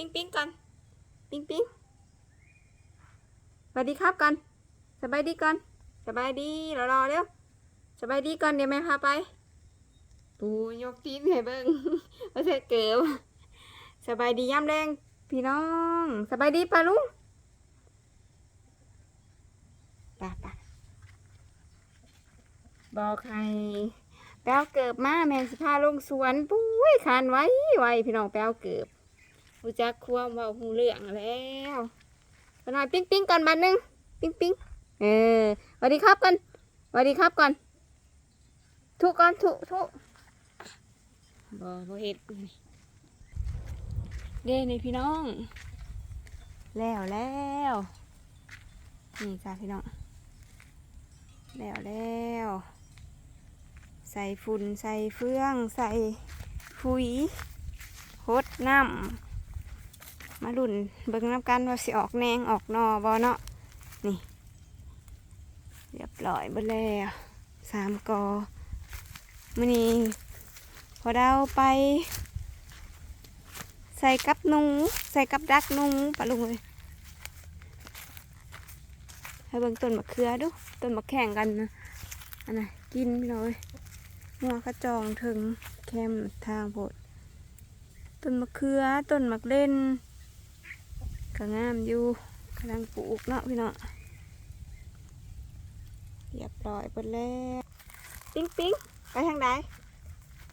ปิ้งปิ้งก่อนปิ้งปิ้งสวัสดีครับก่อนสบายดีก่อนสบายดีรอรอเร็วสบายดีก่อนเดี๋ยวแม่พาไปปูยกตีนให้เบิ่งว่าเสร็จเกิบสบายดีย่ำแรงพี่น้องสบายดีปะลุงปไปะบอกใครแป้วเกิบมาแม่สิพาลงสวนปุ้ยคานไว้ไว้พี่น้องแป้วเกิบ รู้จักความเว่าหูเรื่องแล้วไปหน่อยปิ้งปิ้งก่อนบันหนึงปิ้งปิ้งเออสวัสดีครับก่อนสวัสดีครับก่อน ทุกก่อนทุกทุกบ่บ่เห็ดเด้นี่พี่น้อง แล้วแล้วนี่จ้าพี่น้อง แล้วแล้วใส่ฝุ่นใส่เฟือง ใส่ฟุยหดน้ำ มาลุ่นเบิ่งน้ำกันว่าสิออกแนงออกนอบอเนาะนี่เรียบร้อยเบิดแล้วสามกอมื่อนี้พอเราไป ใส่กับหนูใส่กับดักหนูปะลุงเลยให้เบิ่งต้นมะเขือดูต้นมะแข่งกันนะอันน่ะกินพี่น้อยหัวกระจองถึงแคมทางโพดต้นมะเขือต้นมะเล่น ก็งามอยู่กำลังปลูกเนาะพี่เน้องเรียบร้อยหมดแล้วปิ๊งปิ๊งไปทางใด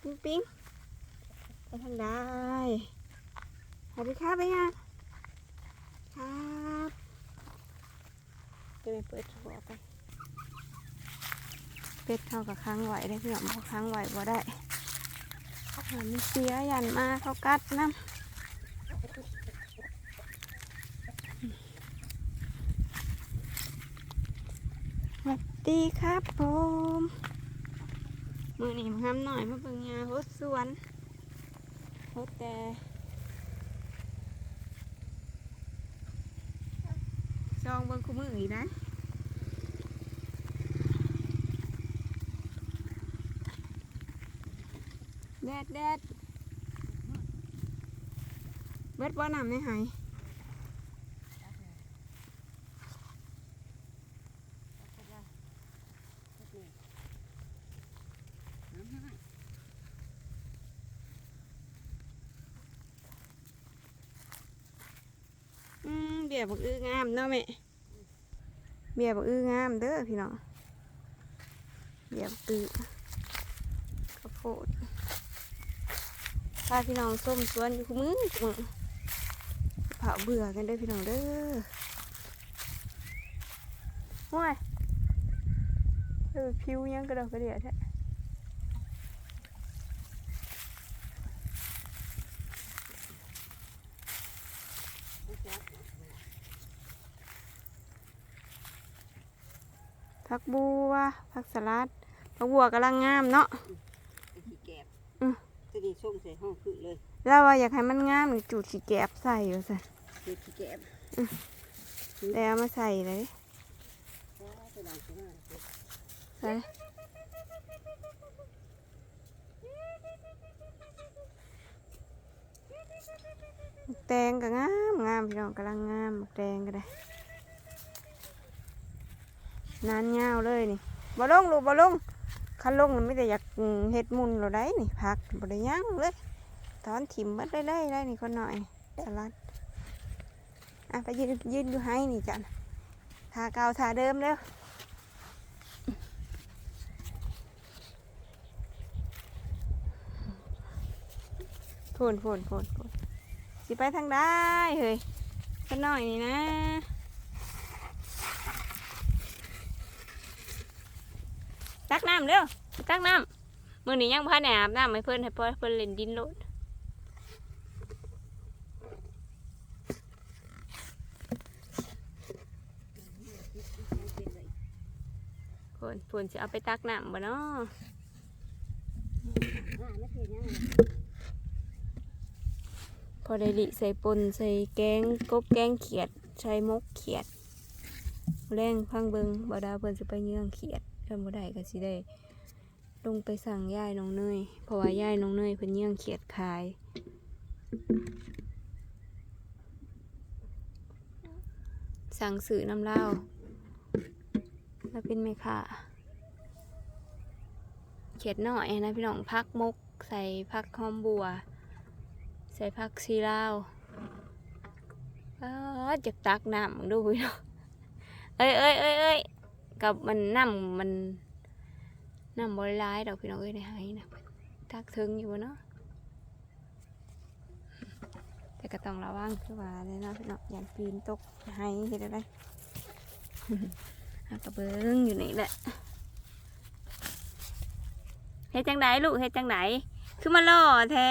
ปิ๊งปิ๊งไปทางใดสวัสดีครับไปยังครับจะไปเปิดหัวไปเป็ดเข้ากับค้างไหวได้พี่น้องพอค้างไหวบ่ได้อ่ามันเสียยันมาเขากัดน้ำสวัส ดีครับผมมือนี้มาทำหน่อยมาเบิ่งยาฮดสวนฮดแต่ซองเบิ่งคู่มืออีกนะแดดแดดเบิดบ่น้ำในหายอืมเบียบักอื้องามเนาะแม่เบียบอื้องามเด้อพี่น้องเบียบักอื้อข้าวโพดพาพี่น้องส้มสวนอยู่คู่มือขมือเผาเบื่อกันเด้อพี่น้องเด้อห้วยเออผิวยังกระดอกกระเดียดแท้ ผักบัวผักสลัดผักบัวกำลังงามเนาะขี้แกบอืมจะดีส่งใส่ห้องคือเลยแล้วว่าอยากให้มันงามนี่จูดสีแกบใส่อยู่สิคือขี้แกบแล้วเอามาใส่เลยว้าวไปหลังข้างหน้าเลยใส่หมกแตงก็งามงามพี่น้องกำลังงามหมกแตงก็ได้ นานยาวเลยนี่บ่ลงลูกบ่ลงคันลงมันไม่ได้อยากเฮ็ดมุนเราได้นี่พักบ่ได้ย่งเลยถอนถิ่มเบัดได้ได้ได้นี่คนหน่อยสลัดอะไปยืนยืนอยู่ให้นี่จ้ะทาเก่าทาเดิมเร็วพูนพูนพูนพูนสิไปทางได้เฮ้ยกันหน่อยนี่นะ ตักน้ำเร็วตักน้ำมือนี้ยังพันแอาบน้ำให้เพิ่นให้เพิ่นเพิ่นเล่นดินโลดพูนพูนจะเอาไปตักน้ำบ่เนาะพอได้ลิใส่ปนใส่แกงกบแกงเขียดใส่มกเขียดแรงพังเบิงบ่ดาวเพิ่นสิไปเยื่องเขียด ถ้าบ่ได้ก็สิได้ลงไปสั่งย่ายน้องเนยเพราะว่าย่ายน้องเนยเพิ่นเยื่องเขียดขายสั่งสื่อน้ำเล่าแล้วเป็นไหมคะเขียดหน่อยนะพี่น้องพักมก ใส่พักหอมบัว ใส่พักซีลาวอ้าจากตักน้ำดูพี่น้องเอ้ยเอ้ยเอ้ยเอ้ย กับมันน้ำมันน้ำบริร้ายดอกพี่น้องเอ้ยในไห้นะตักถึงอยู่บ่เนาะแต่ก็ต้องระวังคือว่าเลยเนาะพี่น้องอย่าปีนตกให้เห็นอะไรเอากระเบิงอยู่นี่แหละเฮ็ดจังไดลูกเฮ็ดจังไดคือมาล่อแท้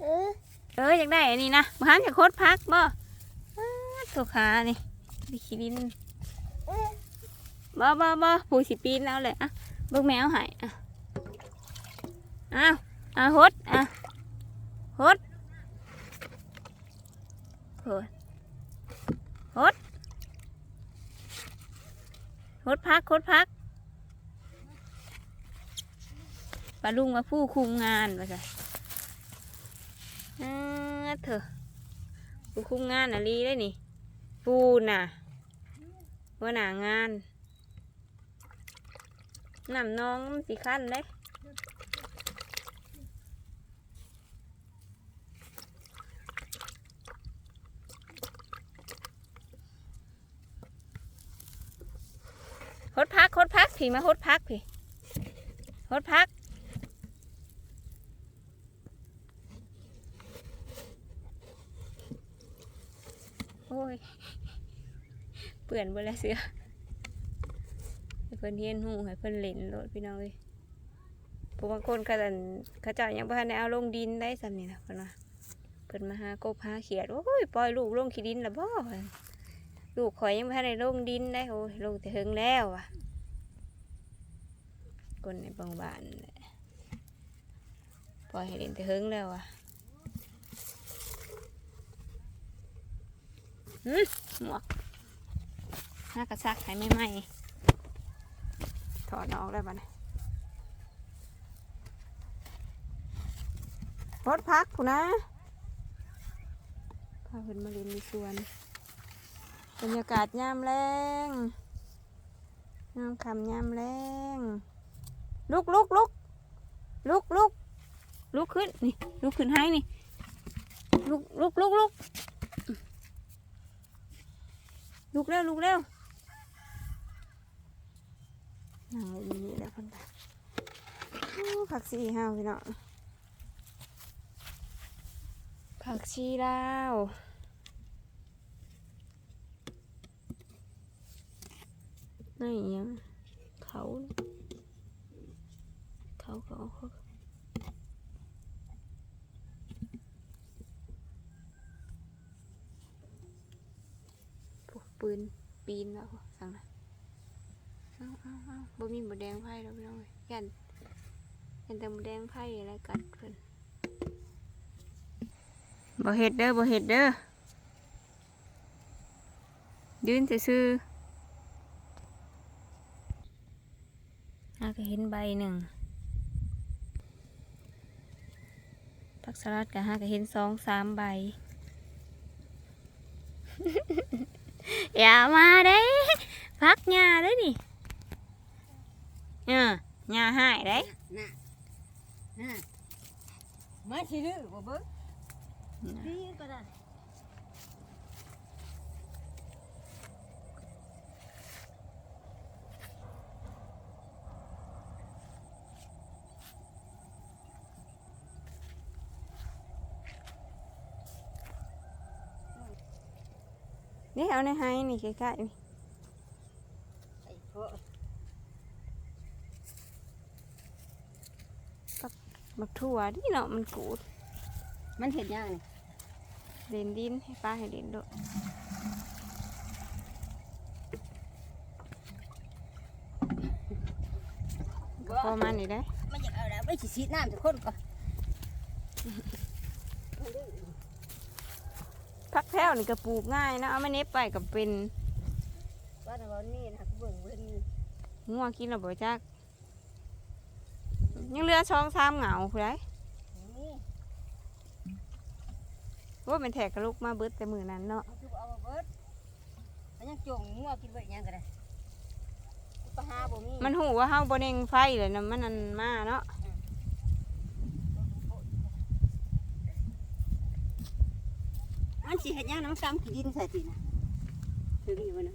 เออเอ้ยจังได้อันนี้นะบ้านจะโคตรพักบ่อ้าตัวขานี่ดิขี้ดิน บ่บ่บ่ผู้สิปีนแล้วเลยอะเบิ่งแมวหายอะอ้าวอะฮดอะฮดฮดฮดฮดพักฮดพักปลาลุงมาผู้คุมงานว่าจ้ะเออเถอะผู้คุมงานอะลีได้นี่ปูน่ะ ว่าหนางานน้ำน้องมันสีขั้นเลยฮดพักฮดพักผีมาฮดพักผีฮดพัก โอ้ย เปื่อนบนละเสือเพิ่นเฮียนหูให้เพิ่นเล่นโลดพี่น้องเอ้ยผู้บางคนเขาจะเขาเจ้ายังบ่ทันได้เอาลงดินได้ซำนี่นะเพิ่นว่าเพิ่นมาหากบหาเขียดโอ้ยปล่อยลูกลงขี้ดินละบ่ลูกข่อยยังบ่ทันได้ลงดินได้โอ้ยลงแต่เฮิงแล้วอะคนในบางบ้านปล่อยให้เล่นแต่เฮิงแล้วอะหมวก น้ากระซักให้ไม่ไหมถอดออกได้ปะเนี่ยรถพักกูนะพาเพิ่นมาเรียนในสวนบรรยากาศยามแรงยามคำยามแรงลุกลุกลุกลุกลุกลุกขึ้นนี่ลุกขึ้นให้นี่ลุกลุกลุกลุกลุกเร็วลุกเร็ว นั่งอยู่นี่แล้วคนตาโอ้ผักชีห้าวพี่น้องผักชีลาวนั่นยังเขาเขาเขาเขาปืนปีนแล้วสั่งนะเอาเอาเอาบ่ มีหมูแดงไผ่แล้วพี่น้องเอ้ยยันยันแต่หมูแดงไผ่อะไรกัดเพิ่นบ่เห็ดเด้อบ่เห็ดเด้อยืนซื่อๆอาก็เห็นใบหนึ่งผักสลัดก็หาก็เห็นสองสามใบ อย่ามาเด้พักหญ้าเด้นี่ เออหญ้าหายเด้น่ะน่ะมาสิดื้อบ่เบิ่งดีก็ได้ นี่เอาในไฮนี่ใกล้ๆนี่ ไอ้พ่อ บักถั่วนี่เนาะมันกูด มันเห็นยังนี่เล่นดินให้ป้าให้เล่นด้วยพอมันนี่ได้มันอยากเอาแล้วไม่สิฉีดน้ำทุกคนก่อนพักแพ้วนี่ก็ปลูกง่ายเนาะเอามาเน็บไปกับเป็นว่าแต่ว่านี่นะเบิ่งเบิ่งงัวกินแล้วบ่จัก ยังเหลือช่องสามเหงาผู้ใดนี่ว่าเป็นแถกกระลุกมาเบิดแต่มือนั้นเนาะเอาทุกเอามาเบิดยังจงงัวกินไว้ยังก็ได้ปลาหาบ่มีมันหูว่าเฮาบ่เน่งไฟเลยนะมันอันมาเนาะมันสิเฮ็ดหยังน้ำกำขี้ดินใส่สินะถึงอยู่บ่นะ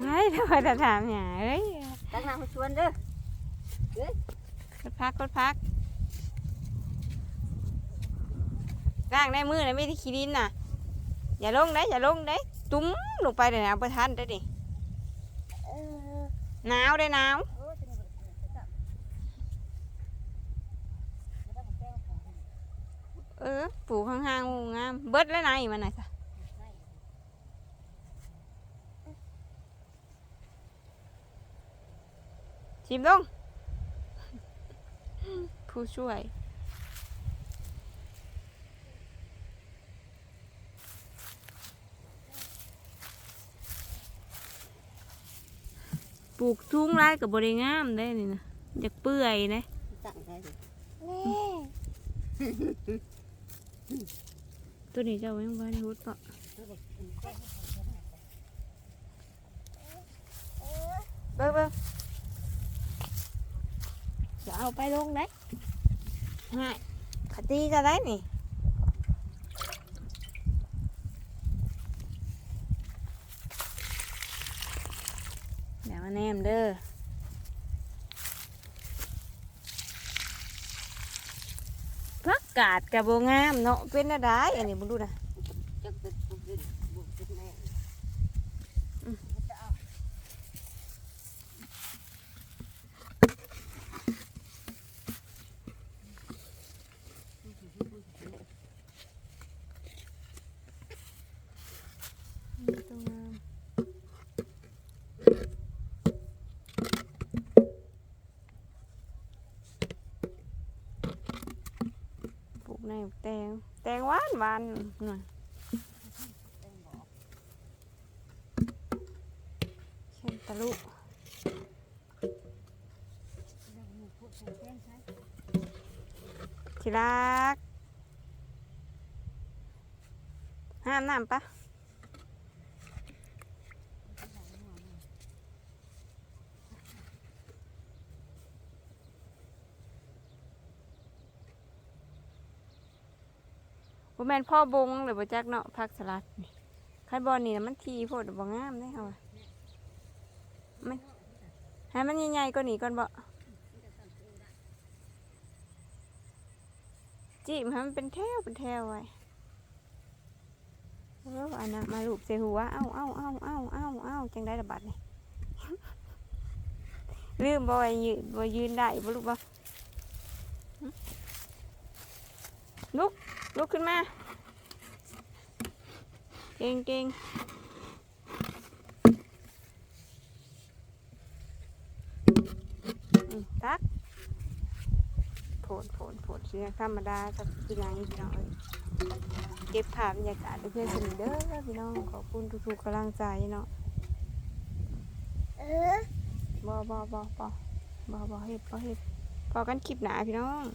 ไอ้ทำไมจะถามหยาเอ้ย ตั้งน้ำให้ชวนเด้อกดพักกดพักร่างได้มือนะไม่ได้ขี้ดินน่ะ อย่าลงได้อย่าลงได้ตุ้มลงไปเดี๋ยวเอาไปทันได้ดิเออหนาวได้หนาวโอ้จะนี่บ่ได้จับบ่ได้บ่แป้งของเออปลูกข้างๆงูงามเบิดแล้วไหนมันน่ะจ้ะ ชิมลงผู้ช่วยปลูกทุ่งไรกับบริงามได้นี่นะอยากเปื่อยนะตั้งได้ดิตัวนี้เจ้ายังบ้านรุดปะตัวเด็กกินแป้งให้เขาเท่านั้นเบิ้งเบิ้งจะ เอาไปลงได้ง่ายขตีก็ได้นี่เดี๋ยวมาแนมเด้อพักกาดกับโบงามเนาะเป็นอะไรอันนี้บุดูนะ จักเป็นบ่เป็นบ่เป็นแม่ อืม จะเอา ตัวงามปลูกใน แตงแตงหวานหวานหน่อยเช่นตะลุที่รักห้ามน้ำปะ บ่แม่นพ่อบงหรือบ่จักเนาะผักสลัดนี่คันบอลนี่นะมันทีโพดบ่งามได้เฮาอะมันให้มันใหญ่ๆกว่านี้ก่อนบ่จีบให้มันเป็นแถวเป็นแถวไว้เอออันนะมาลูบใส่หัวเอ้าเอ้าเอ้าเอ้าเอ้าเอ้าจังได้ระบาดนี่ลืมบ่ว่ายืนบ่ยืนได้บ่ลูกบ่ลุก ลุกขึ้นมา เก่งเก่งอืมตักโผนโผนโผนเสียงธรรมดาสักทีไรพี่น้องเอ้ยเก็บภาพบรรยากาศให้เพื่อนสนิทเด้อพี่น้องขอบคุณทุกๆกำลังใจเนาะเออบ่บ่บ่บ่บ่บ่เฮ็ดบ่เฮ็ดพอกันคลิปหนาพี่น้อง